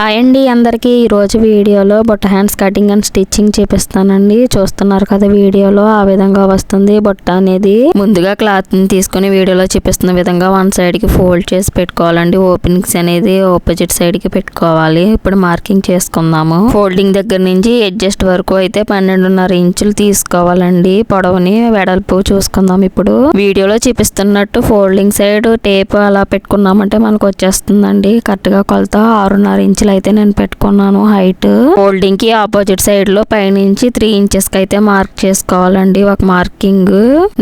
Hi అండి అందరికీ. ఈరోజు వీడియోలో బుట్ట హ్యాండ్స్ కటింగ్ అండ్ స్టిచ్చింగ్ చూపిస్తానండి. చూస్తున్నారు కదా వీడియోలో ఆ విధంగా వస్తుంది. బుట్ట అనేది ముందుగా క్లాత్ని తీసుకుని వీడియోలో చూపిస్తున్న విధంగా వన్ సైడ్కి ఫోల్డ్ చేసి పెట్టుకోవాలండి. ఓపెనింగ్స్ అనేది ఆపోజిట్ సైడ్కి పెట్టుకోవాలి. ఇప్పుడు మార్కింగ్ చేసుకుందాము. ఫోల్డింగ్ దగ్గర నుంచి అడ్జస్ట్ వరకు అయితే పన్నెండున్నర ఇంచులు తీసుకోవాలండి. పొడవుని వెడల్పు చూసుకుందాం ఇప్పుడు. వీడియోలో చూపిస్తున్నట్టు ఫోల్డింగ్ సైడ్ టేప్ అలా పెట్టుకున్నామంటే మనకు వచ్చేస్తుందండి. కరెక్ట్గా కొలత ఆరున్నర ఇంచులు అయితే నేను పెట్టుకున్నాను హైట్. ఫోల్డింగ్కి ఆపోజిట్ సైడ్లో పైనుంచి త్రీ ఇంచెస్కి అయితే మార్క్ చేసుకోవాలండి ఒక మార్కింగ్.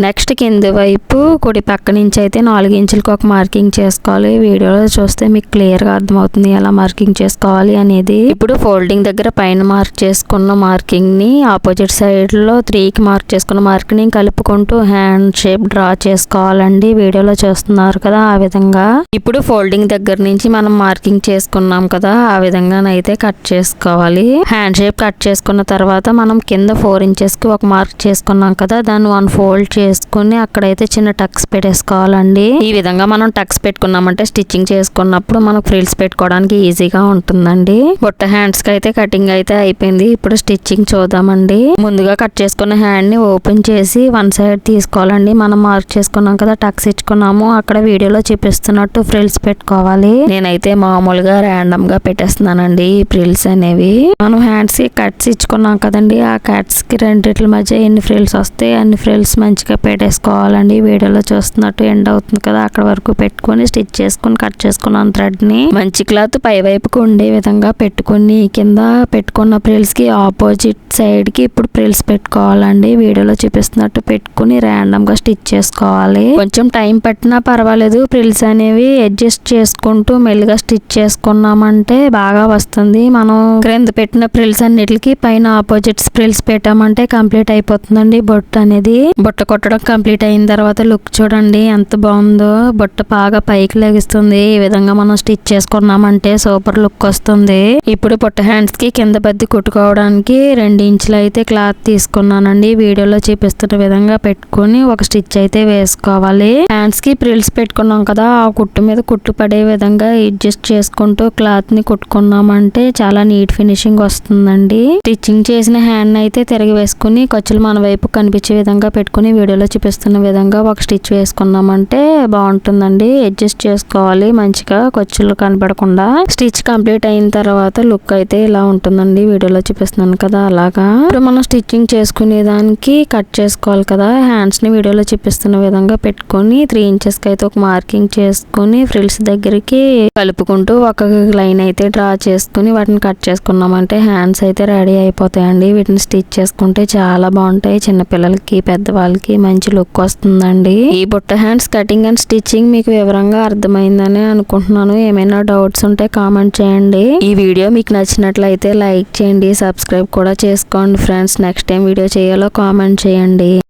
నెక్స్ట్ కింది వైపు కుడి పక్క నుంచి అయితే నాలుగు ఇంచులకు ఒక మార్కింగ్ చేసుకోవాలి. వీడియోలో చూస్తే మీకు క్లియర్గా అర్థమవుతుంది ఎలా మార్కింగ్ చేసుకోవాలి అనేది. ఇప్పుడు ఫోల్డింగ్ దగ్గర పైన మార్క్ చేసుకున్న మార్కింగ్ని ఆపోజిట్ సైడ్లో త్రీ కి మార్క్ చేసుకున్న మార్క్ని కలుపుకుంటూ హ్యాండ్ షేప్ డ్రా చేసుకోవాలండి. వీడియోలో చూస్తున్నారు కదా ఆ విధంగా. ఇప్పుడు ఫోల్డింగ్ దగ్గర నుంచి మనం మార్కింగ్ చేసుకున్నాం కదా ఆ విధంగానైతే కట్ చేసుకోవాలి. హ్యాండ్ షేప్ కట్ చేసుకున్న తర్వాత మనం కింద ఫోర్ ఇంచెస్కి ఒక మార్క్ చేసుకున్నాం కదా దాన్ని వన్ ఫోల్డ్ చేసుకుని అక్కడైతే చిన్న టక్స్ పెట్టేసుకోవాలండి. ఈ విధంగా మనం టక్స్ పెట్టుకున్నామంటే స్టిచ్చింగ్ చేసుకున్నప్పుడు మనకు ఫ్రిల్స్ పెట్టుకోవడానికి ఈజీగా ఉంటుందండి. బుట్ట హ్యాండ్స్కి అయితే కటింగ్ అయితే అయిపోయింది. ఇప్పుడు స్టిచ్చింగ్ చూద్దామండి. ముందుగా కట్ చేసుకున్న హ్యాండ్ని ఓపెన్ చేసి వన్ సైడ్ తీసుకోవాలండి. మనం మార్క్ చేసుకున్నాం కదా టక్స్ ఇచ్చుకున్నాము. అక్కడ వీడియోలో చూపిస్తున్నట్టు ఫ్రిల్స్ పెట్టుకోవాలి. నేనైతే మామూలుగా ర్యాండమ్గా పెట్టేస్తున్నానండి ఈ ఫ్రిల్స్ అనేవి. మనం హ్యాండ్స్కి కట్స్ ఇచ్చుకున్నాం కదండి ఆ కట్స్కి రెండిట్ల మధ్య ఎన్ని ఫ్రిల్స్ వస్తాయి అన్ని ఫ్రిల్స్ మంచిగా పెట్టేసుకోవాలండి. వీడియోలో చూస్తున్నట్టు ఎండ్ అవుతుంది కదా అక్కడ వరకు పెట్టుకొని స్టిచ్ చేసుకుని కట్ చేసుకున్నాం థ్రెడ్ని మంచి క్లాత్ పై వైపుకు ఉండే విధంగా పెట్టుకుని కింద పెట్టుకున్న ఫ్రిల్స్కి ఆపోజిట్ సైడ్కి ఇప్పుడు ఫ్రిల్స్ పెట్టుకోవాలండి. వీడియోలో చూపిస్తున్నట్టు పెట్టుకుని ర్యాండమ్గా స్టిచ్ చేసుకోవాలి. కొంచెం టైం పట్టినా పర్వాలేదు ఫ్రిల్స్ అనేవి అడ్జస్ట్ చేసుకుంటూ మెల్లిగా స్టిచ్ చేసుకున్నామంటే బాగా వస్తుంది. మనం క్రింద పెట్టిన ప్రిల్స్ అన్నిటికి పైన ఆపోజిట్ ప్రిల్స్ పెట్టామంటే కంప్లీట్ అయిపోతుందండి బొట్ట అనేది. బుట్ట కొట్టడం కంప్లీట్ అయిన తర్వాత లుక్ చూడండి ఎంత బాగుందో. బుట్ట బాగా పైకి లెగిస్తుంది. ఈ విధంగా మనం స్టిచ్ చేసుకున్నామంటే సూపర్ లుక్ వస్తుంది. ఇప్పుడు బుట్ట హ్యాండ్స్కి కింద బద్ది కుట్టుకోవడానికి రెండు ఇంచులు అయితే క్లాత్ తీసుకున్నానండి. వీడియోలో చూపిస్తున్న విధంగా పెట్టుకొని ఒక స్టిచ్ అయితే వేసుకోవాలి. హ్యాండ్స్కి ప్రిల్స్ పెట్టుకున్నాం కదా ఆ కుట్టు మీద కుట్టు పడే విధంగా అడ్జస్ట్ చేసుకుంటూ క్లాత్ని కుట్టుకున్నామంటే చాలా నీట్ ఫినిషింగ్ వస్తుందండి. స్టిచ్చింగ్ చేసిన హ్యాండ్ అయితే తిరిగి వేసుకుని ఖర్చులు మన వైపు కనిపించే విధంగా పెట్టుకుని వీడియోలో చూపిస్తున్న విధంగా ఒక స్టిచ్ వేసుకున్నామంటే బాగుంటుందండి. అడ్జస్ట్ చేసుకోవాలి మంచిగా ఖర్చులు కనపడకుండా స్టిచ్ కంప్లీట్ అయిన తర్వాత లుక్ అయితే ఇలా ఉంటుందండి వీడియోలో చూపిస్తున్నాను కదా అలాగా. ఇప్పుడు మనం స్టిచ్చింగ్ చేసుకునే దానికి కట్ చేసుకోవాలి కదా హ్యాండ్స్ని వీడియోలో చూపిస్తున్న విధంగా పెట్టుకొని త్రీ ఇంచెస్కి అయితే ఒక మార్కింగ్ చేసుకుని ఫ్రిల్స్ దగ్గరికి కలుపుకుంటూ ఒక లైన్ అయితే డ్రా చేసుకుని వాటిని కట్ చేసుకున్నామంటే హ్యాండ్స్ అయితే రెడీ అయిపోతాయండి. వీటిని స్టిచ్ చేసుకుంటే చాలా బాగుంటాయి. చిన్నపిల్లలకి పెద్దవాళ్ళకి మంచి లుక్ వస్తుందండి. ఈ బుట్ట హ్యాండ్స్ కటింగ్ అండ్ స్టిచ్చింగ్ మీకు వివరంగా అర్థమైందని అనుకుంటున్నాను. ఏమైనా డౌట్స్ ఉంటే కామెంట్ చేయండి. ఈ వీడియో మీకు నచ్చినట్లయితే లైక్ చేయండి. సబ్స్క్రైబ్ కూడా చేసుకోండి. ఫ్రెండ్స్ నెక్స్ట్ టైం వీడియో చేయాలో కామెంట్ చేయండి.